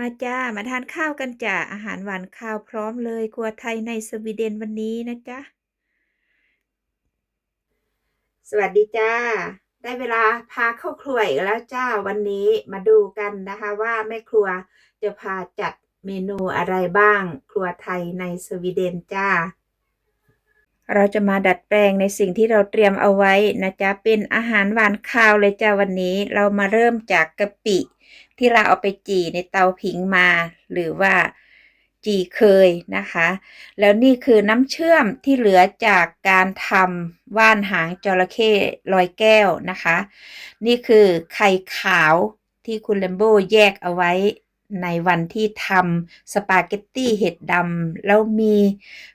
มาจ้า มาทานข้าวกันจ้ะอาหารหวานข้าวพร้อมเลย ครัวไทยในสวีเดนวันนี้นะจ๊ะ สวัสดีจ้า ได้เวลาพาเข้าครัวอีกแล้วจ้า วันนี้มาดูกันนะคะว่าแม่ครัวจะพาจัดเมนูอะไรบ้าง ครัวไทยในสวีเดนจ้า เราจะมาดัดแปลงในสิ่งที่เราเตรียมเอาไว้นะจ๊ะเป็นอาหารหวานข้าวเลยจ้าวันนี้เรามาเริ่มจากกะปิ ที่เราเอาไปจี่ในเตาผิงมา หรือว่าจี่เคยนะคะ แล้วนี่คือน้ำเชื่อมที่เหลือจากการทำว่านหางจระเข้ลอยแก้วนะคะ นี่คือไข่ขาวที่คุณเลมโบแยกเอาไว้ ในวันที่ทำสปาเกตตี้เห็ดดำแล้วมี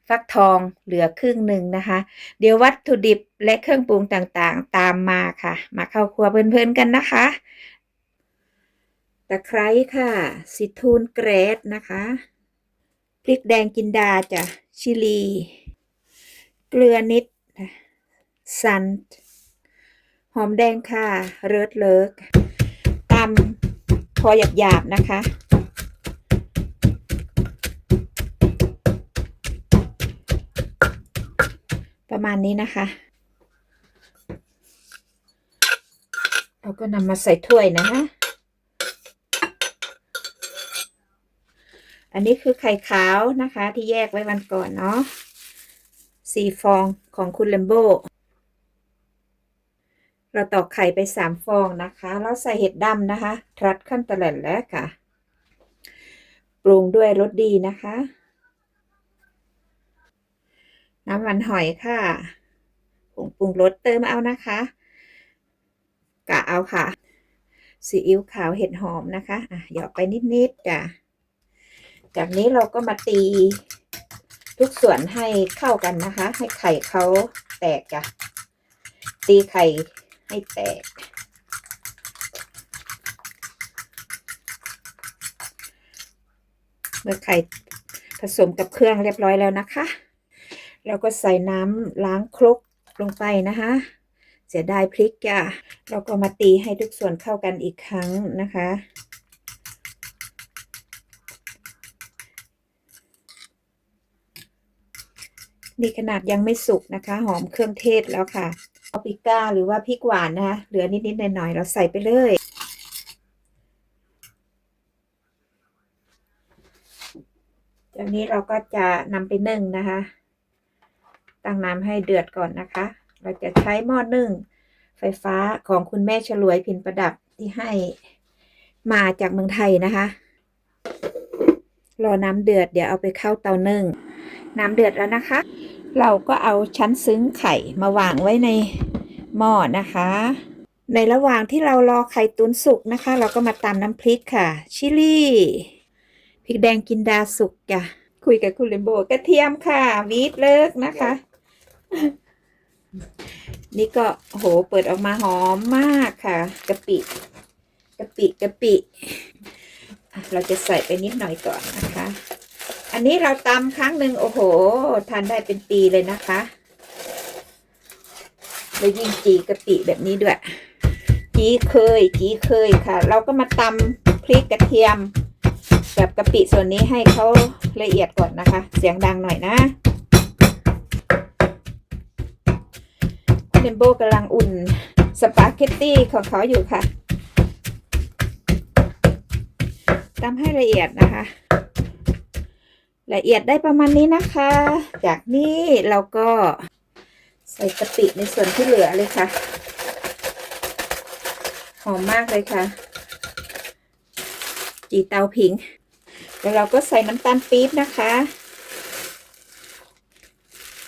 ฟักทองเหลือครึ่งหนึ่งนะคะ เดี๋ยววัตถุดิบและเครื่องปรุงต่างๆ ตามมาค่ะ มาเข้าครัวเพลินๆกันนะคะตะไคร้ค่ะซิทูนเกรดนะคะ พริกแดงกินดาจ้ะชิลี เกลือนิดซันหอมแดงค่ะ เริดเลิกตำพอหยาบๆนะคะ ประมาณนี้นะคะ เราก็นำมาใส่ถ้วยนะคะ อันนี้คือไข่ขาวนะคะ ที่แยกไว้วันก่อนเนาะสี่ฟองของคุณเลมโบเราตอกไข่ไปสามฟองนะคะ แล้วใส่เห็ดดำนะคะ ทรัดขั้นตะแหลนแล้วค่ะ ปรุงด้วยรสดีนะคะ น้ำมันหอยค่ะผงปรุงรสเติมเอานะคะกะเอาค่ะซีอิ๊วขาวเห็ดหอมนะคะอะหยอกไปนิดๆจ้ะจากนี้เราก็มาตีทุกส่วนให้เข้ากันนะคะ ให้ไข่เขาแตกจ้ะตีไข่ให้แตก เมื่อไข่ผสมกับเครื่องเรียบร้อยแล้วนะคะ เราก็ใส่น้ำล้างครกลงไปนะคะเสียดายพริกจ้ะเราก็มาตีให้ทุกส่วนเข้ากันอีกครั้งนะคะ นี่ขนาดยังไม่สุกนะคะ หอมเครื่องเทศแล้วค่ะปาปริก้าหรือว่าพริกหวานนะคะเหลือนิด ๆ หน่อย ๆ เราใส่ไปเลย จากนี้เราก็จะนำไปนึ่งนะคะ ตั้งน้ำให้เดือดก่อนนะคะ เราจะใช้หม้อนึ่งไฟฟ้าของคุณแม่ฉลวยพินประดับที่ให้มาจากเมืองไทยนะคะ รอน้ำเดือดเดี๋ยวเอาไปเข้าเตานึ่ง น้ำเดือดแล้วนะคะ เราก็เอาชั้นซึ้งไข่มาวางไว้ในหม้อนะคะ ในระหว่างที่เรารอไข่ตุนสุกนะคะ เราก็มาตำน้ำพริกค่ะ ชิลลี่พริกแดงกินดาสุกจ้ะคุยกับคุณเลมโบกระเทียมค่ะวีดเลิกนะคะ นี่ก็โหเปิดออกมาหอมมากค่ะกะปิกะปิกะปิ เราจะใส่ไปนิดหน่อยก่อนนะคะ อันนี้เราตำครั้งหนึ่งโอ้โหทานได้เป็นปีเลยนะคะแล้วยิ่งจีกะปิแบบนี้ด้วย จีเคย จีเคยค่ะ เราก็มาตำพริกกระเทียม กับกะปิส่วนนี้ให้เขาละเอียดก่อนนะคะ เสียงดังหน่อยนะ เนมโบกำลังอุ่นสปาเกตตี้ของเขาอยู่ค่ะตำให้ละเอียดนะคะ ละเอียดได้ประมาณนี้นะคะ จากนี้เราก็ใส่กะปิในส่วนที่เหลือเลยค่ะ หอมมากเลยค่ะ จีเตาผิง แล้วเราก็ใส่น้ำตาลปี๊บนะคะ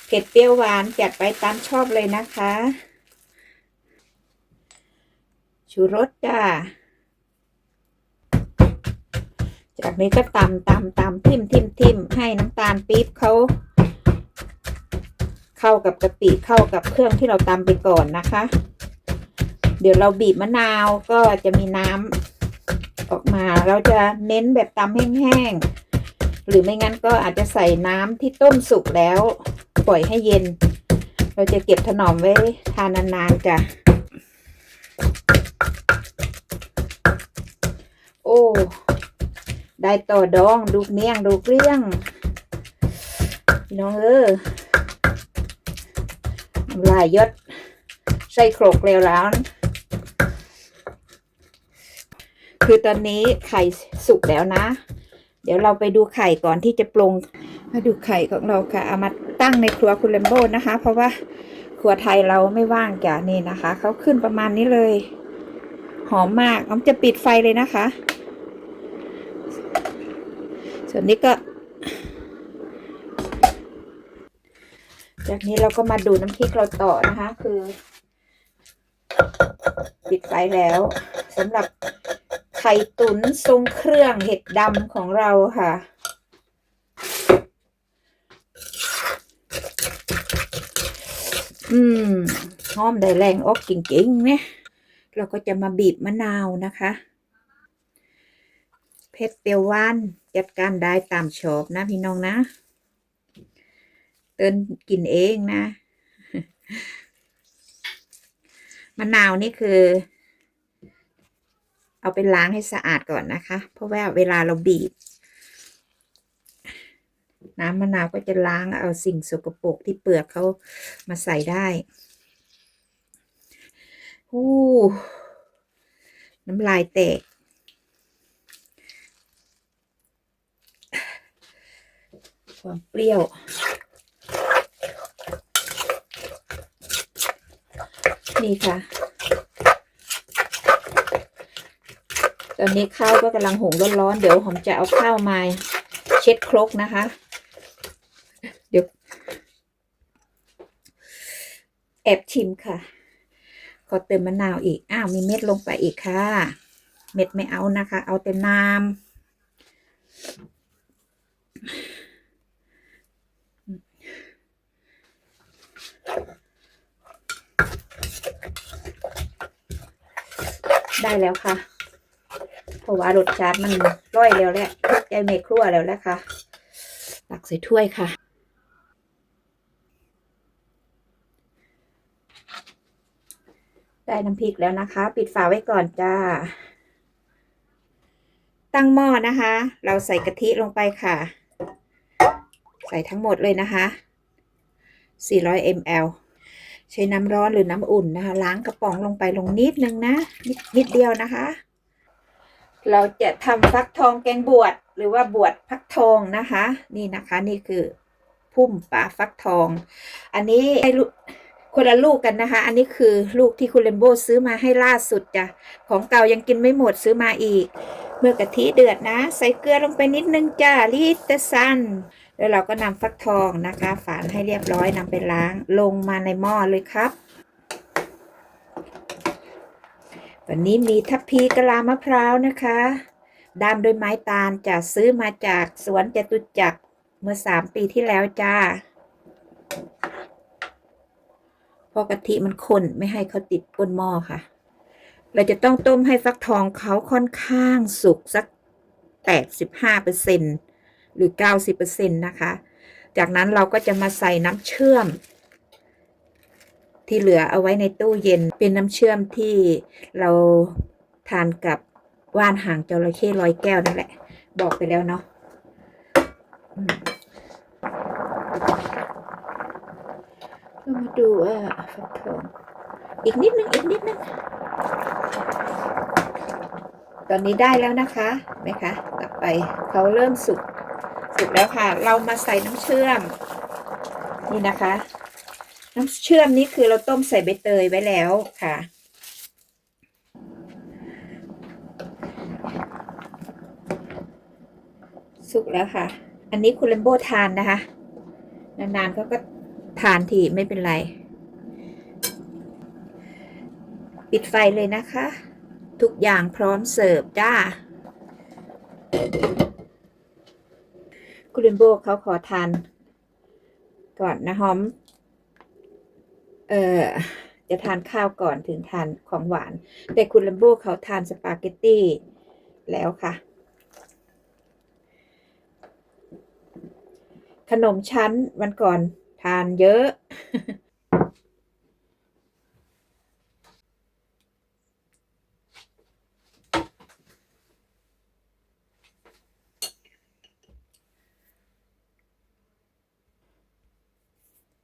เผ็ดเปรี้ยวหวานจัดไปตามชอบเลยนะคะ ชูรสจ้า จากนี้ก็ตำตำตำทิมทิมทิมให้น้ำตาลปี๊บเขาเข้ากับกะปิเข้ากับเครื่องที่เราตำไปก่อนนะคะ เดี๋ยวเราบีบมะนาวก็จะมีน้ำออกมาเราจะเน้นแบบตำแห้งๆหรือไม่งั้นก็อาจจะใส่น้ำที่ต้มสุกแล้ว ปล่อยให้เย็น เราจะเก็บถนอมไว้ทานนานๆจ้ะ โอ้ ได้ต่อดองดูเนียงดูกเลี้ยงพี่น้องเออลายยศใส่โครกเร็วแล้ว คือตอนนี้ไข่สุกแล้วนะ เดี๋ยวเราไปดูไข่ก่อนที่จะปรุงมาดูไข่ของเราค่ะเอามา ตั้งในครัวคุณเลมโบนะคะ เพราะว่าครัวไทยเราไม่ว่างจ้ะนี่นะคะเขาขึ้นประมาณนี้เลย หอมมากน้อจะปิดไฟเลยนะคะ ส่วนนี้ก็ จากนี้เราก็มาดูน้ำพริกเราต่อนะคะ คือ ปิดไฟแล้วสำหรับไข่ตุ๋นทรงเครื่องเห็ดดำของเราค่ะ อืมหอมได้แรงออกจริงๆเนี่ยเราก็จะมาบีบมะนาวนะคะเผ็ดเปรี้ยวหวานจัดการได้ตามชอบนะพี่น้องนะ เตินกินเองนะมะนาวนี่คือ เอาไปล้างให้สะอาดก่อนนะคะ เพราะว่าเวลาเราบีบ น้ำมะนาวก็จะล้างเอาสิ่งสกปรกที่เปลือกเขามาใส่ได้ฮู้น้ำลายแตก ความเปรี้ยว นี่ค่ะ ตอนนี้ข้าวก็กำลังหุงร้อนๆ เดี๋ยวผมจะเอาข้าวมาเช็ดครกนะคะ เดี๋ยว แอบชิมค่ะ ขอเติมมะนาวอีก อ้าว มีเม็ดลงไปอีกค่ะ เม็ดไม่เอานะคะ เอาแต่น้ำได้แล้วค่ะ เพราะว่ารสชาติมันร่อยแล้วแหละใจเมครัวแล้วแหละค่ะตักใส่ถ้วยค่ะ ได้น้ำพริกแล้วนะคะ ปิดฝาไว้ก่อนจ้า ตั้งหม้อนะคะ เราใส่กะทิลงไปค่ะ ใส่ทั้งหมดเลยนะคะ 400 ml ใช้น้ำร้อนหรือน้ำอุ่นนะคะ ล้างกระป๋องลงไปลงนิดนึงนะนิดนิดเดียวนะคะ เราจะทำฟักทองแกงบวชหรือว่าบวชฟักทองนะคะ นี่นะคะนี่คือพุ่มป่าฟักทอง อันนี้ให้ลูก คนละลูกกันนะคะ อันนี้คือลูกที่คุณเลมโบซื้อมาให้ล่าสุดจ้ะ ของเก่ายังกินไม่หมดซื้อมาอีก เมื่อกะทิเดือดนะ ใส่เกลือลงไปนิดนึงจ้าลิตรซันแล้วเราก็นำฟักทองนะคะ ฝานให้เรียบร้อยนำไปล้างลงมาในหม้อเลยครับ วันนี้มีทัพพีกะลามะพร้าวนะคะดามโดยไม้ตาลจะซื้อมาจากสวนจตุจักรเมื่อสามปีที่แล้วจ้าเพ ราะกะทิมันข้นไม่ให้เขาติดก้นหม้อค่ะ เราจะต้องต้มให้ฟักทองเขาค่อนข้างสุกสัก85%หรือ90%นะคะ จากนั้นเราก็จะมาใส่น้ำเชื่อม ที่เหลือเอาไว้ในตู้เย็นเป็นน้ำเชื่อมที่เราทานกับว่านหางจระเข้ร้อยแก้วนั่นแหละ บอกไปแล้วเนาะอืม ก็มาดูอะฟักทองอีกนิดนึงอีกนิดนึงตอนนี้ได้แล้วนะคะไหมคะต่อไปเขาเริ่มสุกสุกแล้วค่ะ เรามาใส่น้ำเชื่อม นี่นะคะ น้ำเชื่อมนี้คือเราต้มใส่ใบเตยไว้แล้วค่ะสุกแล้วค่ะ อันนี้คุณเลมโบทานนะคะ นานๆเขาก็ ทานทีไม่เป็นไร ปิดไฟเลยนะคะ ทุกอย่างพร้อมเสิร์ฟจ้า คุณเลมโบเขาขอทาน ก่อนนะหอม เอ่อจะทานข้าวก่อนถึงทานของหวาน แต่คุณเลมโบเขาทานสปาเกตตี้แล้วค่ะ ขนมชั้นวันก่อน ทานเยอะ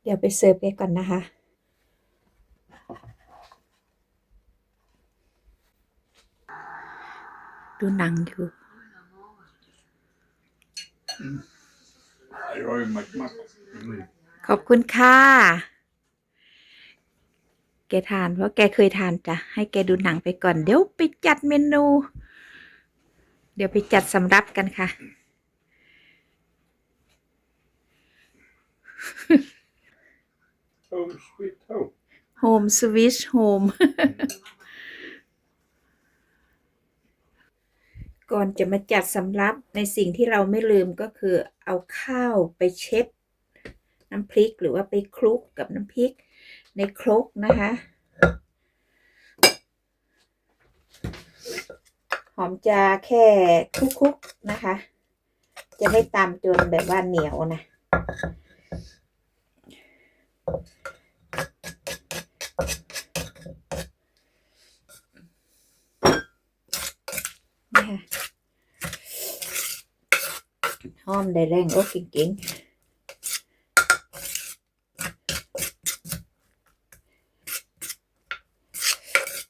เดี๋ยวไปเสิร์ฟไปก่อนนะคะดูหนังอยู่อร่อยมากๆ ขอบคุณค่ะ แกทานเพราะแกเคยทานจ้ะ ให้แกดูหนังไปก่อน เดี๋ยวไปจัดเมนู เดี๋ยวไปจัดสำรับกันค่ะ Home sweet home. Home Swiss Home ก่อนจะมาจัดสำรับในสิ่งที่เราไม่ลืมก็คือเอาข้าวไปเช็ด น้ำพริกหรือว่าไปคลุกกับน้ำพริกในครกนะคะ หอมจะแค่คลุกๆนะคะ จะไม่ตามจนแบบว่าเหนียวนะนี่ค่ะหอมได้แรงโอ้เก่งๆ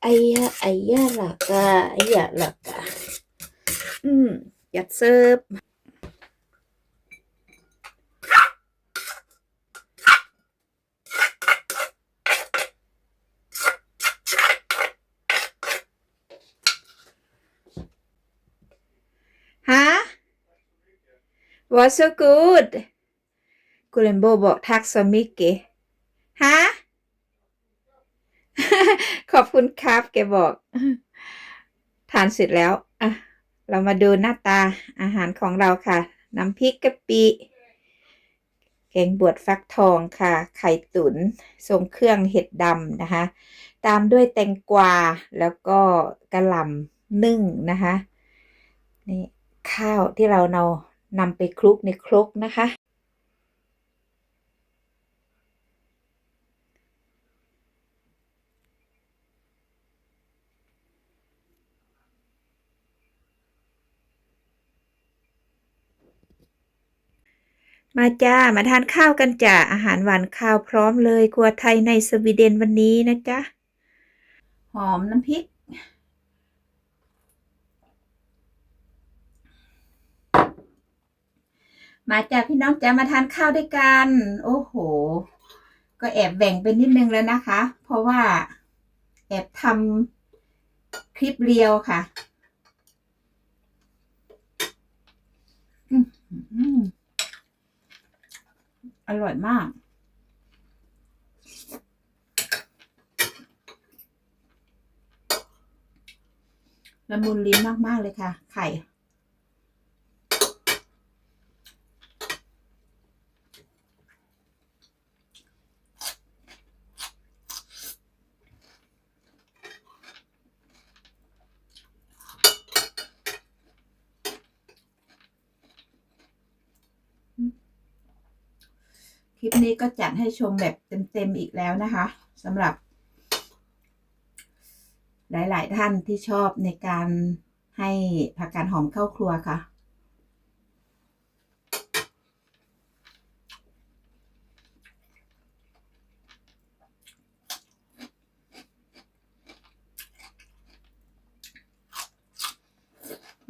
ไอ้ ยะไอ้ยะล่ะกะไอ้ยะละกะอืมยัดเสิร์ฟฮะ was so good กูเลนโบบอกทักสมิกเกฮะ ขอบคุณครับ แกบอก ทานเสร็จแล้ว อะ เรามาดูหน้าตาอาหารของเราค่ะ น้ำพริกกะปิ แกงบวชฟักทองค่ะ ไข่ตุน๋นทรงเครื่องเห็ดดำนะคะ ตามด้วยแตงกวา แล้วก็กระหล่ำนึ่งนะคะ นี่ข้าวที่เราเนานำไปคลุกในครกนะคะ มาจ้า มาทานข้าวกันจ้าอาหารหวานข้าวพร้อมเลยครัวไทยในสวีเดนวันนี้นะจ๊ะ หอมน้ำพริก มาจ้าพี่น้องจ้ามาทานข้าวด้วยกัน โอ้โห ก็แอบแบ่งไปนิดนึงแล้วนะคะ เพราะว่าแอบทำคลิปเรียวค่ะ อืม อร่อยมาก ละมุนลิ้นมาก ๆ เลยค่ะ ไข่ นี้ก็จัดให้ชมแบบเต็มๆอีกแล้วนะคะสำหรับ หลายๆท่านที่ชอบในการให้ผักกาดหอมเข้าครัวค่ะ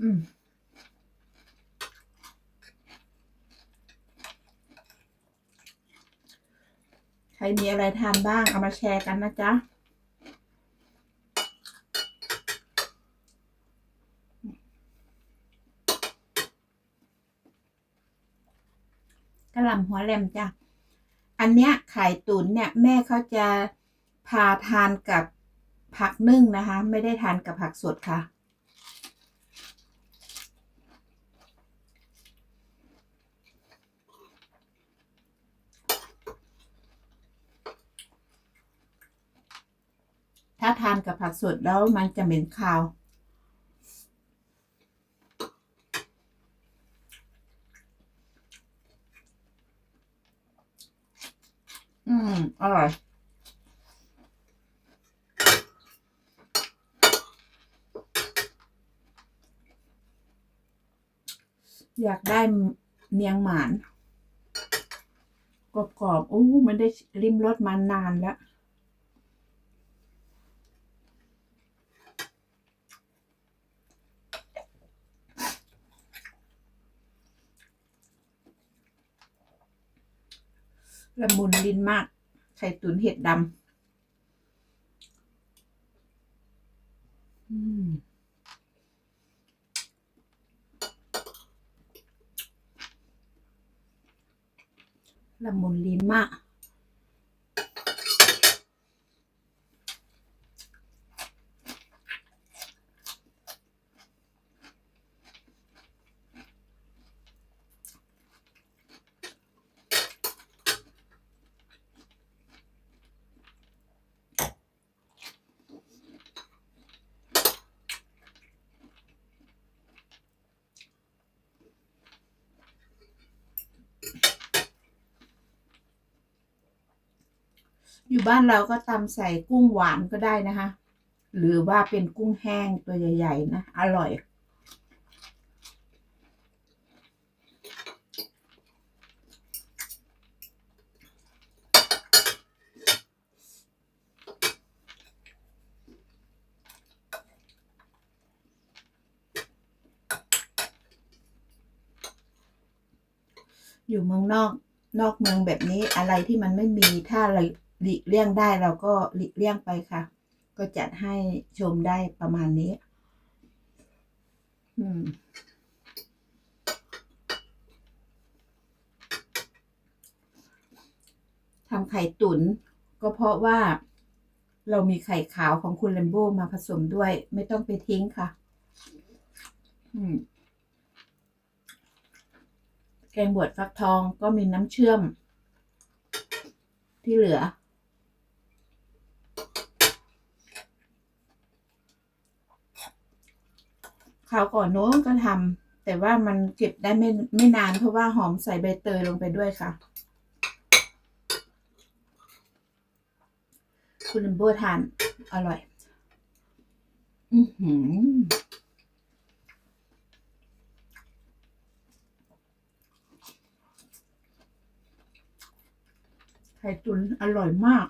อืม รมีอะไรทานบ้างเอามาแชร์กันนะจ๊ะกระหล่ำหัวแหลมจ้ะ อันเนี้ยไข่ตุ๋นเนี่ยแม่เขาจะพาทานกับผักนึ่งนะคะ ไม่ได้ทานกับผักสดค่ะ ถ้าทานกับผักสดแล้วมันจะเหม็นคาว อืม อร่อยอยากได้เนียงหมานกรอบๆโอ้มันได้ริมรสมานานแล้ว ละมุนลิ้นมาก ไข่ตุ๋นเห็ดดำอืมละมุนลิ้นมาก อยู่บ้านเราก็ตำใส่กุ้งหวานก็ได้นะคะ หรือว่าเป็นกุ้งแห้งตัวใหญ่ ๆ นะ อร่อย อยู่เมืองนอกนอกเมืองแบบนี้อะไรที่มันไม่มีถ้าเรา หลีกเลี่ยงได้เราก็หลีกเลี่ยงไปค่ะ ก็จัดให้ชมได้ประมาณนี้ อืมทำไข่ตุ๋นก็เพราะว่าเรามีไข่ขาวของคุณเลมโบมาผสมด้วย ไม่ต้องไปทิ้งค่ะ แกงบวชฟักทองก็มีน้ำเชื่อมที่เหลือ คราวก่อนโน้นก็ทำแต่ว่ามันเก็บได้ไม่ไม่นานเพราะว่าหอมใส่ใบเตยลงไปด้วยค่ะ คุณลัมโบทานอร่อย อือหือไข่ตุ๋นอร่อยมาก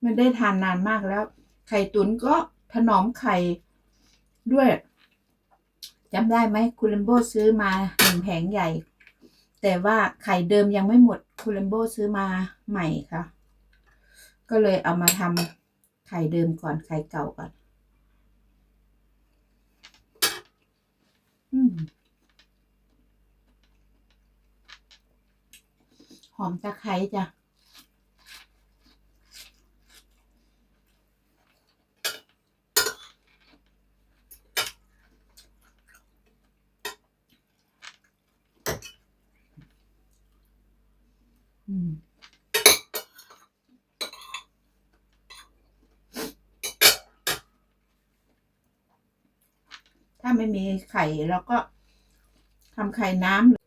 ไม่ได้ทานนานมากแล้ว ไข่ตุ๋นก็ถนอมไข่ด้วย จำได้ไหมคุณเลมโบซื้อมาหนึ่งแผงใหญ่ แต่ว่าไข่เดิมยังไม่หมดคุณเลมโบซื้อมาใหม่ค่ะ ก็เลยเอามาทำไข่เดิมก่อนไข่เก่าก่อนอหอมตะไคร้จ้ะ ถ้าไม่มีไข่เราก็ทำไข่น้ำ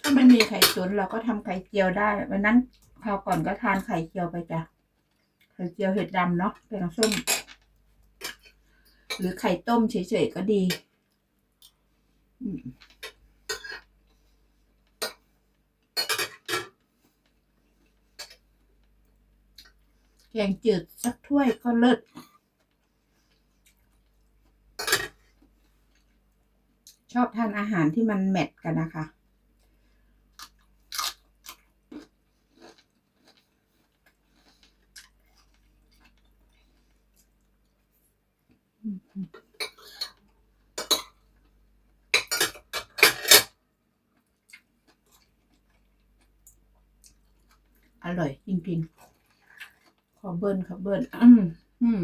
ถ้าไม่มีไข่ตุ๋นเราก็ทำไข่เจียวได้ วันนั้นคราวก่อนก็ทานไข่เจียวไปจ้ะ ไข่เจียวเห็ดดำเนาะแกงส้ม หรือไข่ต้มเฉยๆก็ดี แกงจืดสักถ้วยก็เลิศชอบทานอาหารที่มันแมทกันนะคะ อร่อยจริงๆ ขอเบิ้ลขอเบิ้ลอืมอืม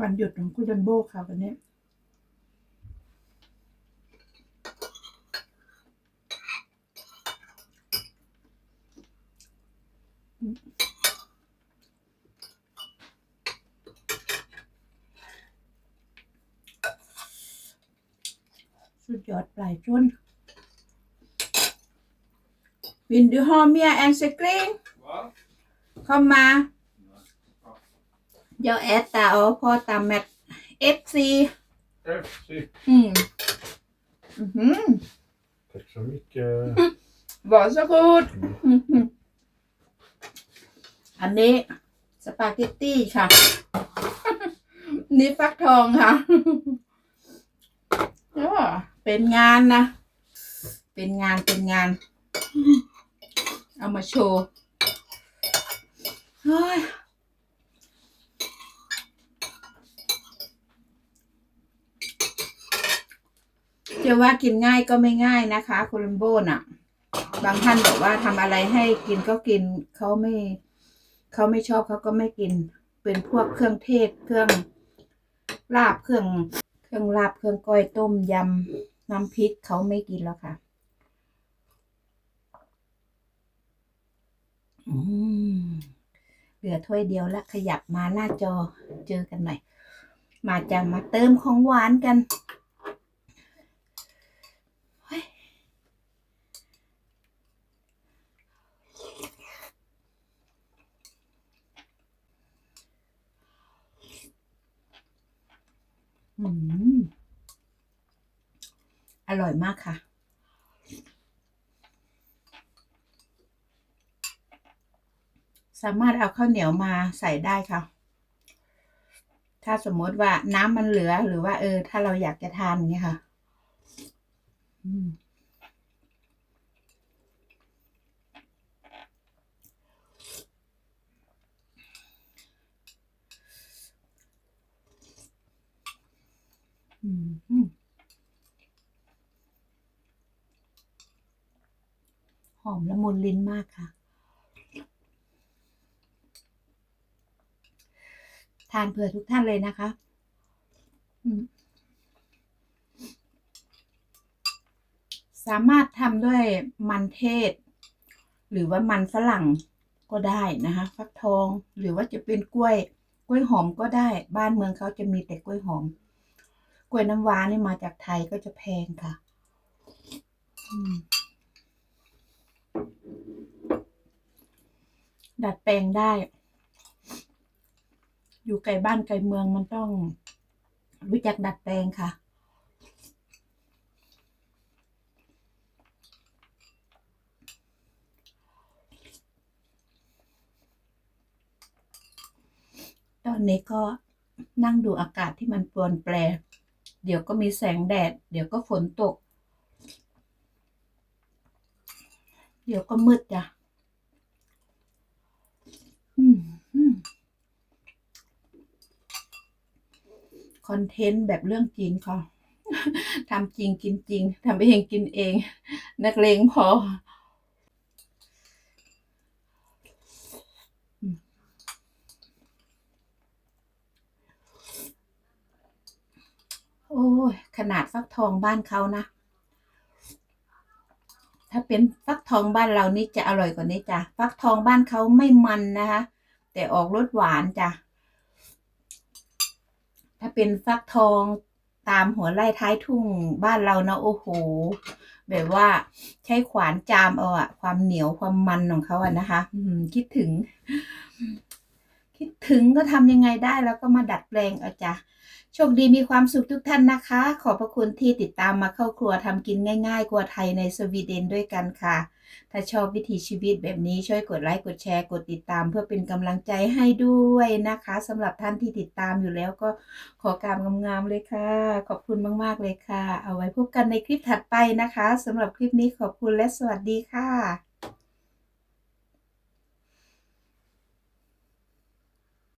วันหยุดของคุณจันโบค่ะวันนี้สุดยอดปลายจนวินดูฮอเมียแอนสกรีน Va? เข้ามา เดี๋ยวแอดตาเอาพ่อตามแมทเอฟซี FC. อืมอือหือ Tack så mycket. บอกสักกูดอื้อหืออันนี้สปาเกตตี้ค่ะ นี่ฟักทองค่ะ ก็เป็นงานนะ เป็นงานเป็นงาน เอามาโชว์เฮ้ย จะว่ากินง่ายก็ไม่ง่ายนะคะโคลัมโบน่ะ บางท่านบอกว่าทำอะไรให้กินก็กินเขาไม่เขาไม่ชอบเขาก็ไม่กิน เป็นพวกเครื่องเทศเครื่องลาบเครื่องเครื่องลาบเครื่องก้อยต้มยำน้ำพริกเขาไม่กินแล้วค่ะอืมเหลือถ้วยเดียวละขยับมาหน้าจอเจอกันหน่อย มาจะมาเติมของหวานกันเฮ้ยอืม อร่อยมากค่ะ สามารถเอาข้าวเหนียวมาใส่ได้ค่ะ ถ้าสมมติว่าน้ำมันเหลือหรือว่าเออ ถ้าเราอยากจะทานอย่างเงี้ยค่ะ อืมอืมอืม หอมละมุนลิ้นมากค่ะ ทานเผื่อทุกท่านเลยนะคะสามารถทำด้วยมันเทศ หรือว่ามันฝรั่งก็ได้นะคะฟักทองหรือว่าจะเป็นกล้วย กล้วยหอมก็ได้ บ้านเมืองเขาจะมีแต่กล้วยหอม กล้วยน้ำว้านี่มาจากไทยก็จะแพงค่ะ อืม ดัดแปลงได้ อยู่ไกลบ้านไกลเมืองมันต้องรู้จักดัดแปลงค่ะ ตอนนี้ก็นั่งดูอากาศที่มันปรวนแปร เดี๋ยวก็มีแสงแดด เดี๋ยวก็ฝนตก เดี๋ยวก็มืดจ้ะอืมอืม ค อนเทนต์แบบเรื่องจริงค่ะทำจริงกินจริงทำเองกินเอง นักเลงพอโอ้ยขนาดฟักทองบ้านเขานะ ถ้าเป็นฟักทองบ้านเรานี่จะอร่อยกว่านี้จ้ะ ฟักทองบ้านเขาไม่มันนะคะ แต่ออกรสหวานจ้ะ ถ้าเป็นฟักทองตามหัวไร่ท้ายทุ่งบ้านเรานะโอ้โห แบบว่าใช้ขวานจามเอาอะความเหนียวความมันของเขาอะนะคะคิดถึง คิดถึงก็ทำยังไงได้แล้วก็มาดัดแปลงเอาจ้ะโชคดีมีความสุขทุกท่านนะคะ ขอบพระคุณที่ติดตามมาเข้าครัวทำกินง่ายๆครัวไทยในสวีเดนด้วยกันค่ะ ถ้าชอบวิถีชีวิตแบบนี้ช่วยกดไลค์กดแชร์กดติดตาม เพื่อเป็นกำลังใจให้ด้วยนะคะสำหรับท่านที่ติดตามอยู่แล้วก็ขอกรารงามๆเลยค่ะ ขอบคุณมากๆเลยค่ะ เอาไว้พบกันในคลิปถัดไปนะคะสำหรับคลิปนี้ขอบคุณและสวัสดีค่ะ